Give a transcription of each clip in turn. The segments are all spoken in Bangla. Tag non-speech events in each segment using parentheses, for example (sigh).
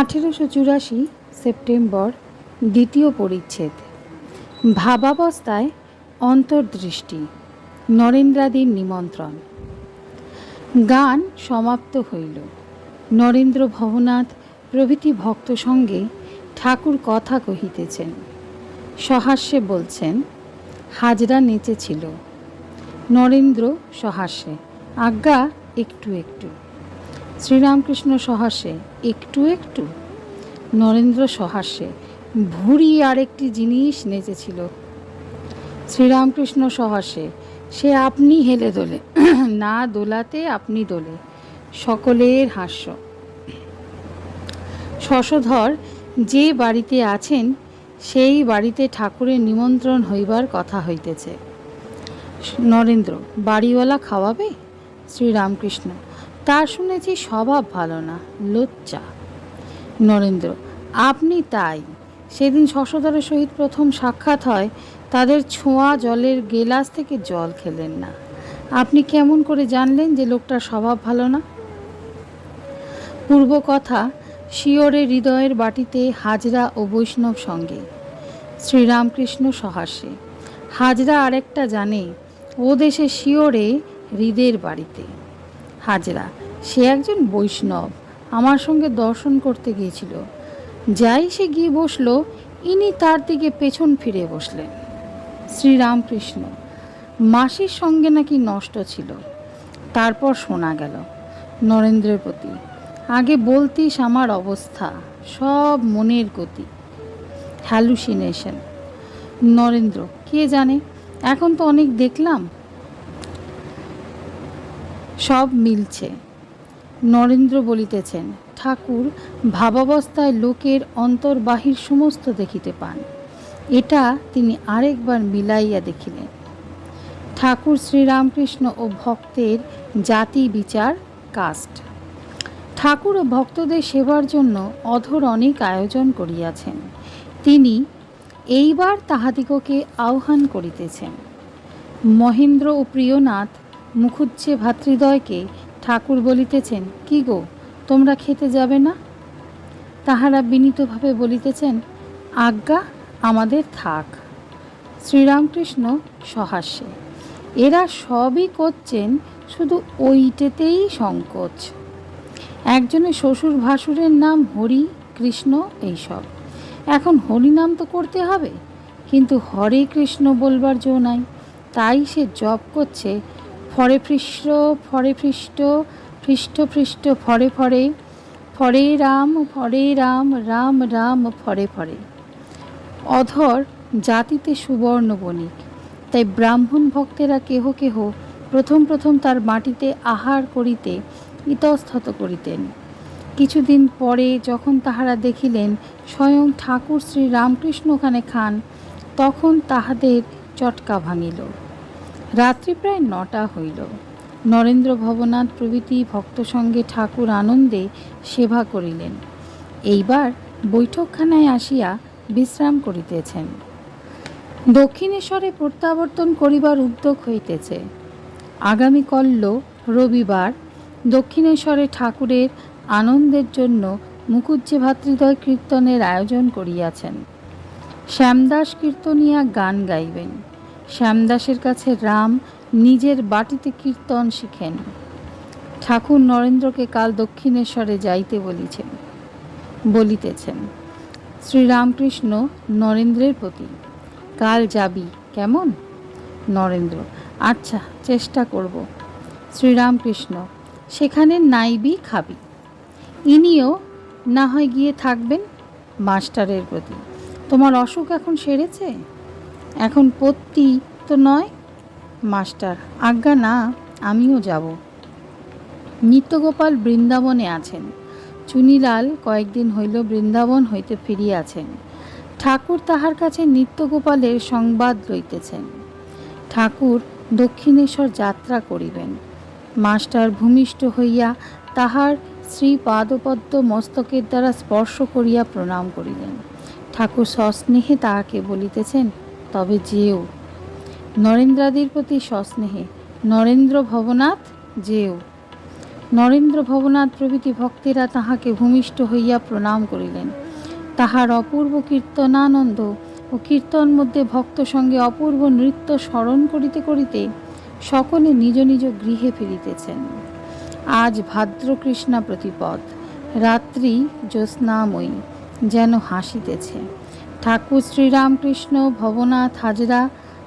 আঠেরোশো চুরাশি সেপ্টেম্বর দ্বিতীয় পরিচ্ছেদ। ভাবাবস্থায় অন্তর্দৃষ্টি, নরেন্দ্রাদির নিমন্ত্রণ। গান সমাপ্ত হইল। নরেন্দ্র ভবনাথ প্রভৃতি ভক্ত সঙ্গে ঠাকুর কথা কহিতেছেন। সহাস্যে বলছেন, হাজরা নেচেছিল নরেন্দ্র সহাস্যে, আজ্ঞা একটু একটু। শ্রীরামকৃষ্ণ সহাসে, একটু একটু। নরেন্দ্র সহাস্যে ভুঁড়ি আরেকটি জিনিস নেচেছিল। শ্রীরামকৃষ্ণ সহাসে, সে আপনি হেলে দোলে, (clears throat) না দোলাতে আপনি দোলে, সকলের হাস্য। শশধর যে বাড়িতে আছেন, সেই বাড়িতে ঠাকুরের নিমন্ত্রণ হইবার কথা হইতেছে। নরেন্দ্র, বাড়িওয়ালা খাওয়াবে? শ্রীরামকৃষ্ণ তার শুনেছি স্বভাব ভালো না, লজ্জা। নরেন্দ্র, আপনি তাই। সেদিন শশধরের সহিত প্রথম সাক্ষাৎ হয়, তাদের ছোঁয়া জলের গেলাস থেকে জল খেলেন না। আপনি কেমন করে জানলেন যে লোকটার স্বভাব ভালো না? পূর্ব কথা শিওরে হৃদয়ের বাটিতে হাজরা ও বৈষ্ণব সঙ্গে। শ্রীরামকৃষ্ণ সহাসে হাজরা আরেকটা জানে, ও দেশে শিওরে হৃদের বাড়িতে। হাজরা। সে একজন বৈষ্ণব, আমার সঙ্গে দর্শন করতে গিয়েছিল। যাই সে গিয়ে বসল, ইনি তার দিকে পেছন ফিরে বসলেন। শ্রীরামকৃষ্ণ, মাসির সঙ্গে নাকি নষ্ট ছিল? তারপর শোনা গেল, নরেন্দ্রের প্রতি, আগে বলতিস আমার অবস্থা, সব মনের গতি। হ্যালুসিনেশন নরেন্দ্র, কে জানে? এখন তো অনেক দেখলাম সব মিলছে। নরেন্দ্র বলিতেছেন, ঠাকুর, ভাবাবস্থায় লোকের অন্তর্বাহির সমস্ত দেখিতে পান। এটা তিনি আরেকবার মিলাইয়া দেখিলেন। ঠাকুর শ্রীরামকৃষ্ণ ও ভক্তের জাতি বিচার কাস্ট। ঠাকুর ও ভক্তদের সেবার জন্য অধর অনেক আয়োজন করিয়াছেন। তিনি এইবার তাহাদিগকে আহ্বান করিতেছেন, মহেন্দ্র ও প্রিয়নাথ মুখুজ্জে ভাতৃদয়কে ঠাকুর বলিতেছেন, কি গো, তোমরা খেতে যাবে না? তাহারা বিনীতভাবে বলিতেছেন, আজ্ঞা, আমাদের থাক। শ্রীরামকৃষ্ণ সহাস্যে। এরা সবই করছেন শুধু ওইটেতেই সংকোচ। একজনের শ্বশুর ভাসুরের নাম হরি, কৃষ্ণ এইসব। এখন হরিনাম তো করতে হবে, কিন্তু হরে কৃষ্ণ বলবার জো নাই, তাই সে জপ করছে ফরে পৃষ্ঠ ফরে পৃষ্ঠ পৃষ্ঠ পৃষ্ঠ, ফরে ফরে ফরে রাম ফরে রাম রাম রাম, ফরে ফরে। অধর জাতিতে সুবর্ণ বণিক, তাই ব্রাহ্মণ ভক্তেরা কেহ কেহ প্রথম প্রথম তার মাটিতে আহার করিতে ইতস্তত করিতেন। কিছুদিন পরে যখন তাহারা দেখিলেন স্বয়ং ঠাকুর শ্রী রামকৃষ্ণ ওখানে খান, তখন তাহাদের চটকা ভাঙিল। রাত্রি প্রায় নটা হইল। নরেন্দ্র ভবনাথ প্রভৃতি ভক্ত সঙ্গে ঠাকুর আনন্দে সেবা করিলেন। এইবার বৈঠকখানায় আসিয়া বিশ্রাম করিতেছেন। দক্ষিণেশ্বরে প্রত্যাবর্তন করিবার উদ্যোগ হইতেছে। আগামী কল্য রবিবার দক্ষিণেশ্বরে ঠাকুরের আনন্দের জন্য মুখুজ্জে ভাতৃদয় কীর্তনের আয়োজন করিয়াছেন। শ্যামদাস কীর্তনিয়া গান গাইবেন। শ্যামদাসের কাছে রাম নিজের বাটিতে কীর্তন শিখেন। ঠাকুর নরেন্দ্রকে কাল দক্ষিণেশ্বরে যাইতে বলিছেন, বলিতেছেন, শ্রীরামকৃষ্ণ নরেন্দ্রের প্রতি, কাল যাবি কেমন? নরেন্দ্র আচ্ছা চেষ্টা করব। শ্রীরামকৃষ্ণ, সেখানে নাইবি খাবি। ইনিও না হয় গিয়ে থাকবেন মাস্টারের প্রতি। তোমার অসুখ এখন সেরেছে? এখন পত্তি তো নয়। মাস্টার, আজ্ঞা না, আমিও যাব। নিত্যগোপাল বৃন্দাবনে আছেন। চুনিলাল কয়েকদিন হইল বৃন্দাবন হইতে ফিরিয়াছেন। ঠাকুর তাহার কাছে নিত্যগোপালের সংবাদ লইতেছেন। ঠাকুর দক্ষিণেশ্বর যাত্রা করিবেন। মাস্টার ভূমিষ্ঠ হইয়া তাহার শ্রী পাদপদ্ম মস্তকের দ্বারা স্পর্শ করিয়া প্রণাম করিলেন। ঠাকুর সস্নেহে তাহাকে বলিতেছেন তবে যেও। নরেন্দ্রাদির প্রতি সস্নেহে, নরেন্দ্র ভবনাথ যেও। নরেন্দ্র ভবনাথ প্রভৃতি ভক্তেরা তাহাকে ভূমিষ্ঠ হইয়া প্রণাম করিলেন। তাহার অপূর্ব কীর্তনানন্দ ও কীর্তন মধ্যে ভক্ত সঙ্গে অপূর্ব নৃত্য স্মরণ করিতে করিতে সকলে নিজ নিজ গৃহে ফিরিতেছেন। আজ ভাদ্রকৃষ্ণা প্রতিপদ, রাত্রি জ্যোৎস্নাময়ী, যেন হাসিতেছে। ঠাকুর শ্রীরামকৃষ্ণ, ভবনাথ হাজরা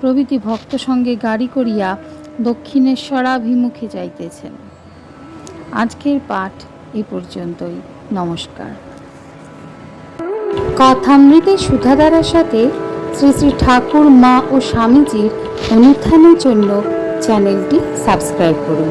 প্রভৃতি ভক্ত সঙ্গে গাড়ি করিয়া দক্ষিণেশ্বরাভিমুখে যাইতেছেন। আজকের পাঠ এ পর্যন্তই। নমস্কার। কথামৃতে সুধাধারার সাথে শ্রী শ্রী ঠাকুর, মা ও স্বামীজির অনুত্থানের জন্য চ্যানেলটি সাবস্ক্রাইব করুন।